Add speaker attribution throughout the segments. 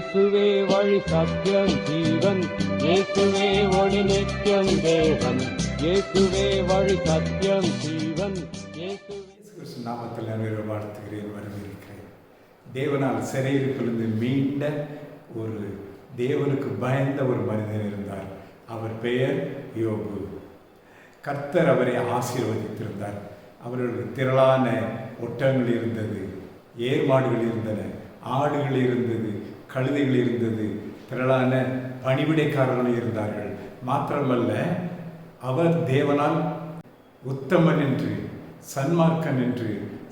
Speaker 1: இயேசுவே வழி சத்தியம் ஜீவன். இயேசுவே ஒளி நித்தியம் தேவன். இயேசுவே வழி சத்தியம் ஜீவன். இயேசுவே
Speaker 2: நாமத்தில் நிறைவு வாழ்த்துகிறேன் வரவேற்கிறேன். தேவனால் சிறையிருப்பிலிருந்து மீண்ட ஒரு தேவனுக்கு பயந்த ஒரு மனிதன் இருந்தார். அவர் பெயர் யோபு. கர்த்தர் அவரை ஆசீர்வதித்திருந்தார். அவர்களுக்கு திரளான ஒட்டங்கள் இருந்தது ஏர்மாடுகள் இருந்தன ஆடுகள் இருந்தது கழுதைகள் இருந்தது. திரளான பணிவிடைக்காரர்கள் இருந்தார்கள். மாத்திரமல்ல அவர் தேவனால் உத்தமன் என்று சன்மார்க்கன் என்று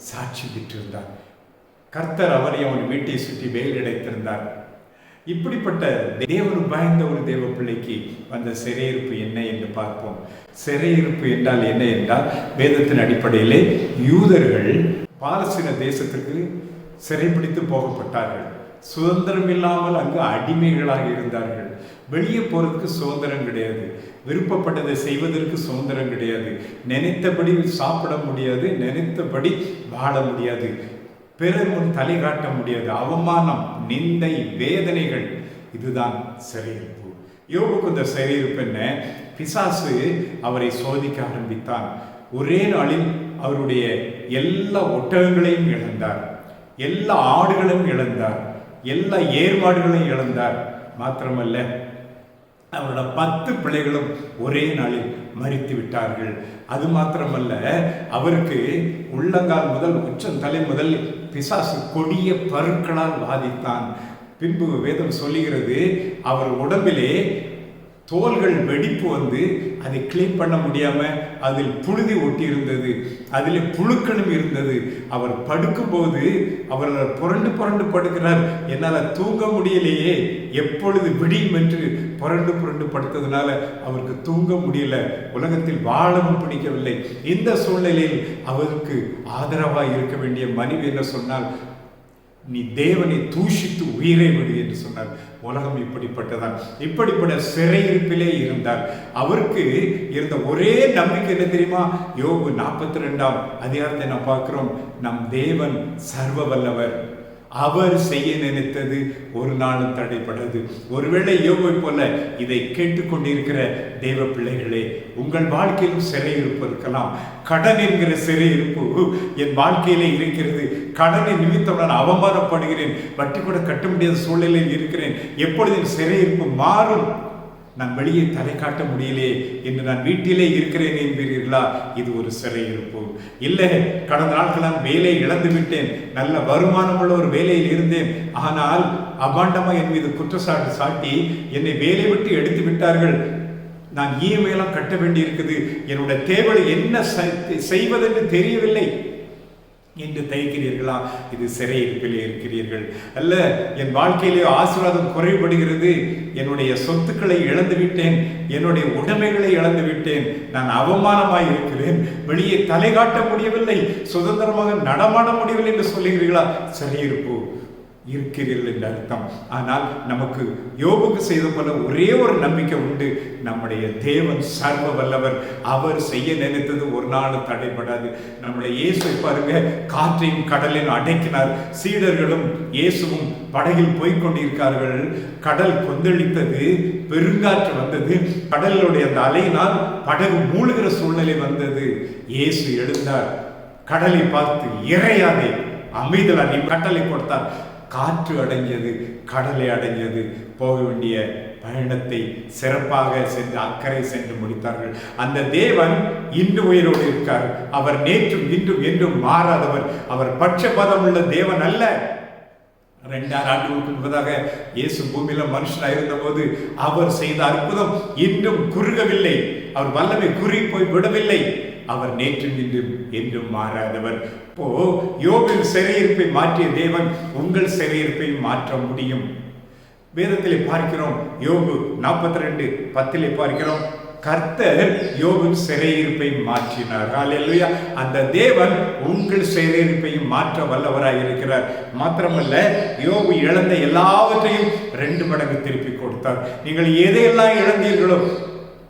Speaker 2: சாட்சி பெற்றிருந்தார். கர்த்தர் அவரை அவன் வீட்டை சுற்றி வேல் அடைத்திருந்தார் இப்படிப்பட்ட தேவன் பயந்த ஒரு தேவ பிள்ளைக்கு வந்த சிறையிருப்பு என்ன என்று பார்ப்போம். சிறையிருப்பு என்றால் என்ன என்றால் வேதத்தின் அடிப்படையிலே யூதர்கள் பாலஸ்தீன தேசத்துக்கு சிறைப்பிடித்து போகப்பட்டார்கள். சுதந்திரம் இல்லாமல் அங்கு அடிமைகளாக இருந்தார்கள். வெளியே போறதுக்கு சுதந்திரம் கிடையாது. விருப்பப்பட்டதை செய்வதற்கு சுதந்திரம் கிடையாது. நினைத்தபடி சாப்பிட முடியாது. நினைத்தபடி வாழ முடியாது. பிறர் முன் தலை காட்ட முடியாது. அவமானம் நிந்தை வேதனைகள் இதுதான் சிறையிருப்பு. யோகுக்கு இந்த சிறையிருப்பு என்ன? பிசாசு அவரை சோதிக்க ஆரம்பித்தான். ஒரே நாளில் அவருடைய எல்லா ஒட்டகங்களையும் இழந்தார். எல்லா ஆடுகளையும் இழந்தார். எல்லா ஏற்பாடுகளையும் இழந்தார். மாத்திரமல்ல அவரோட பத்து பிள்ளைகளும் ஒரே நாளில் மறித்து விட்டார்கள். அது மாத்திரமல்ல அவருக்கு உள்ளங்கால் முதல் உச்சந்தலை முதல் பிசாசு கொடிய பருக்களால் பாதித்தான் பின்பு வேதம் சொல்லுகிறது அவர் உடம்பிலே தோள்கள் வெடிப்பு வந்து அதை கிளீன் பண்ண முடியாமல் அதில் புழுதி ஒட்டி இருந்தது அதில் புழுக்களும் இருந்தது. அவர் படுக்கும்போது அவர் புரண்டு புரண்டு படுக்கிறார். என்னால் தூங்க முடியலையே. எப்பொழுது விடியும் என்று புரண்டு புரண்டு படுத்ததுனால அவருக்கு தூங்க முடியல. உலகத்தில் வாழவும் பிடிக்கவில்லை. இந்த சூழ்நிலையில் அவருக்கு ஆதரவாக இருக்க வேண்டிய மனைவி என்ன சொன்னால் நீ தேவனை தூஷித்து உயிரை விடு என்று சொன்னார். உலகம் இப்படிப்பட்டதான். இப்படிப்பட்ட சிறையிருப்பிலே இருந்தார். அவருக்கு இருந்த ஒரே நம்பிக்கை என்ன தெரியுமா? யோகு நாற்பத்தி ரெண்டாம் அதிகாரத்தை நான் பார்க்கிறோம். நம் தேவன் சர்வ வல்லவர். அவர் செய்ய நினைத்தது ஒரு நாளும் தடைப்படாது ஒருவேளை யோகை போல இதை கேட்டுக்கொண்டிருக்கிற தெய்வ பிள்ளைகளே உங்கள் வாழ்க்கையிலும் சிறையிருப்பு இருக்கலாம். கடன் என்கிற சிறையிருப்பு என் வாழ்க்கையிலே இருக்கிறது. கடனை நிமித்தம் நான் அவமானப்படுகிறேன். வட்டி கூட கட்ட முடியாத சூழ்நிலையில் இருக்கிறேன். எப்பொழுது என் சிறையிருப்பு மாறும். நான் வெளியே தலை காட்ட முடியலையே என்று நான் வீட்டிலே இருக்கிறேன் என்பீர்களா? இது ஒரு சிறையிருப்பு இல்லை கடந்த நாட்கள் நான் வேலையை இழந்து விட்டேன். நல்ல வருமானமுள்ள ஒரு வேலையில் இருந்தேன். ஆனால் அபாண்டமா என் மீது குற்றச்சாட்டு சாட்டி என்னை வேலை விட்டு எடுத்து விட்டார்கள். நான் இஎம்ஐலாம் கட்ட வேண்டி இருக்குது என்னுடைய தேவை என்ன செய்வதென்று தெரியவில்லை. என்று தைக்கிறீர்களா இது சிறையிருப்பிலே இருக்கிறீர்கள். அல்ல என் வாழ்க்கையிலே ஆசீர்வாதம் குறைபடுகிறது என்னுடைய சொத்துக்களை இழந்து விட்டேன் என்னுடைய உடைமைகளை இழந்து விட்டேன் நான் அவமானமாய் இருக்கிறேன். வெளியே தலை காட்ட முடியவில்லை. சுதந்திரமாக நடமாட முடியவில்லை என்று சொல்லுகிறீர்களா? சிறையிருப்பு. இருக்கிறீர்கள் என்று அர்த்தம். ஆனால் நமக்கு யோபுக்கு செய்த போல ஒரே ஒரு நம்பிக்கை உண்டு. நம்முடைய தேவன் சர்வ வல்லவர் அவர் செய்ய நினைத்தது ஒரு நாள் தடைப்படாது நம்முடைய இயேசு பாருங்க காற்றையும் கடலையும் அடைக்கினார். சீடர்களும் இயேசுவும் படகில் போய்கொண்டிருக்கார்கள் கடல் கொந்தளித்தது பெருங்காற்று வந்தது. கடலுடைய அந்த அலையினால் படகு மூழ்கிற சூழ்நிலை வந்தது. இயேசு எழுந்தார் கடலை பார்த்து இறையாதே அமைதலா நீ கட்டளை கொடுத்தார். காற்று அடங்கியது கடலை அடங்கியது. போக வேண்டிய பயணத்தை சிறப்பாக சென்று அக்கறை சென்று முடித்தார்கள். அந்த தேவன் இன்று உயிரோடு இருக்கார். அவர் நேற்றும் இன்றும் என்றும் மாறாதவர். அவர் பட்சபதம் உள்ள தேவன் அல்ல. ரெண்டாயிரம் ஆண்டுகளுக்கு முன்பதாக இயேசு பூமியில மனுஷனாக இருந்தபோது அவர் செய்த அற்புதம் இன்றும் குறுகவில்லை. அவர் வல்லமை குறுகி போய் விடவில்லை. அவர் நேற்று நின்றும் என்றும் மாறாதவர். இப்போ யோபின் சிறையிருப்பை மாற்றிய தேவன் உங்கள் சிறையிருப்பை மாற்ற முடியும். வேதத்திலே பார்க்கிறோம் யோபு நாற்பத்தி ரெண்டு பத்திலே பார்க்கிறோம் கர்த்தர் யோபின் சிறையிருப்பை மாற்றினார். இல்லையா அந்த தேவன் உங்கள் சிறையிருப்பையும் மாற்ற வல்லவராக இருக்கிறார் மாத்திரமல்ல யோபு இழந்த எல்லாவற்றையும் ரெண்டு மடங்கு திருப்பி கொடுத்தார். நீங்கள் எதையெல்லாம் இழந்தீர்களோ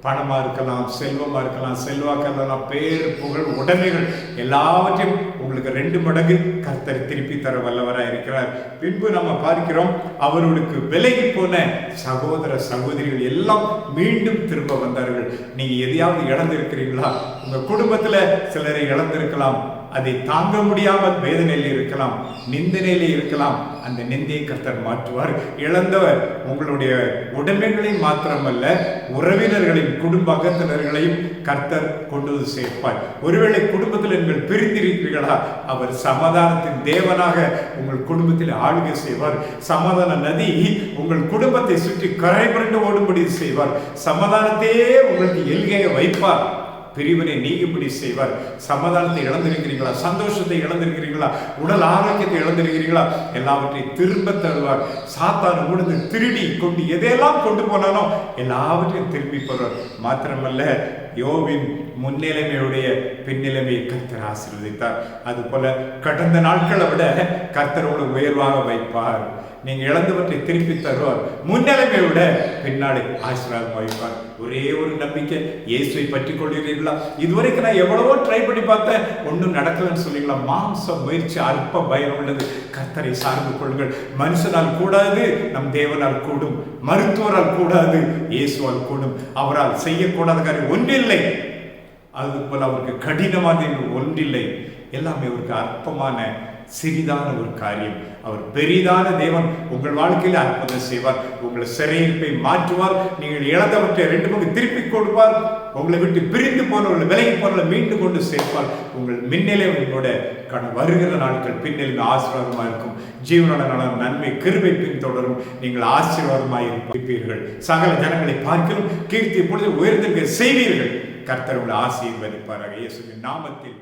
Speaker 2: பணமாக இருக்கலாம் செல்வமாக இருக்கலாம் செல்வாக்காக இருக்கலாம் பேர் புகழ் உடைமைகள் எல்லாவற்றையும் உங்களுக்கு ரெண்டு மடங்கு கர்த்தர் திருப்பி தர வல்லவராக இருக்கிறார். பின்பு நம்ம பார்க்கிறோம் அவர்களுக்கு விலகி போன சகோதர சகோதரிகள் எல்லாம் மீண்டும் திரும்ப வந்தார்கள். நீங்கள் எதையாவது இழந்திருக்கிறீங்களா? உங்கள் குடும்பத்தில் சிலரை இழந்திருக்கலாம். அதை தாங்க முடியாமல் வேதனையில் இருக்கலாம் நிந்தனையில் இருக்கலாம். அந்த நிந்தையை கர்த்தர் மாற்றுவார். இழந்தவர் உங்களுடைய உடைமைகளை மாத்திரமல்ல உறவினர்களின் குடும்ப அங்கத்தினர்களையும் கர்த்தர் கொண்டு வந்து சேர்ப்பார். ஒருவேளை குடும்பத்தில் நீங்கள் பிரிந்திருக்கிறீர்களா அவர் சமாதானத்தின் தேவனாக உங்கள் குடும்பத்தில் ஆளுகை செய்வார். சமாதான நதி உங்கள் குடும்பத்தை சுற்றி கரை புரண்டு ஓடும்படி செய்வார். சமாதானத்தையே உங்களுக்கு எல்கையை வைப்பார். பிரிவினை நீங்கும்படி செய்வார் சமாதானத்தை இழந்திருக்கிறீர்களா? சந்தோஷத்தை இழந்திருக்கிறீர்களா? உடல் ஆரோக்கியத்தை இழந்திருக்கிறீர்களா? எல்லாவற்றையும் திரும்ப தருவார் சாத்தான உணர்ந்து திருடி கொண்டு எதையெல்லாம் கொண்டு போனானோ எல்லாவற்றையும் திருப்பி போடுவார் மாத்திரமல்ல யோவின் முன்னிலைமையுடைய பின்னிலைமையை கர்த்தர் ஆசீர்வதித்தார். அதுபோல கடந்த நாட்களை விட கர்த்தரோடு உயர்வாக வைப்பார். நீங்க இழந்தவற்றை திருப்பி தருவார். முன்னிலைமை விட பின்னாடி ஆசீர்வாதம் வைப்பார் ஒரே ஒரு நம்பிக்கை இயேசுவை பற்றி கொள்கிறீர்களா? இதுவரைக்கும் நான் எவ்வளவோ ட்ரை பண்ணி பார்த்தேன். ஒன்றும் நடக்கலன்னு சொல்லிங்களா மாம்ச முயற்சி அற்ப பயம் உள்ளது. கத்தரை சார்ந்து கொள்ளுங்கள். மனுஷனால் கூடாது நம் தேவனால் கூடும். மருத்துவரால் கூடாது இயேசுவால் கூடும். அவரால் செய்யக்கூடாத காரியம் ஒன்றில்லை. அது போல அவருக்கு கடினமான ஒன்றில்லை. எல்லாமே அவருக்கு அற்பமான சிறிதான ஒரு காரியம். அவர் பெரிதான தேவன் உங்கள் வாழ்க்கையில் அற்புதம் செய்வார். உங்களை சிறையிருப்பை மாற்றுவார். நீங்கள் இழந்தவற்றை ரெண்டு பங்கு திருப்பி கொடுப்பார். உங்களை விட்டு பிரிந்து போனவர்களை விலகி போனவர்களை மீண்டும் கொண்டு சேர்ப்பார். உங்கள் மின்னிலை உங்களோட கடன். வருகிற நாட்கள் பின்னிலைமை ஆசீர்வாதமாக இருக்கும். ஜீவனோட நலம் நன்மை கிருபை பின்தொடரும். நீங்கள் ஆசீர்வாதமாக இருப்பீர்கள். சகல ஜனங்களை பார்க்கிறோம் கீர்த்தி பொழுது உயர்ந்திருக்க செய்வீர்கள். கர்த்தர் உங்களை ஆசீர்வதிப்பாராக. இயேசுவின் நாமத்தில்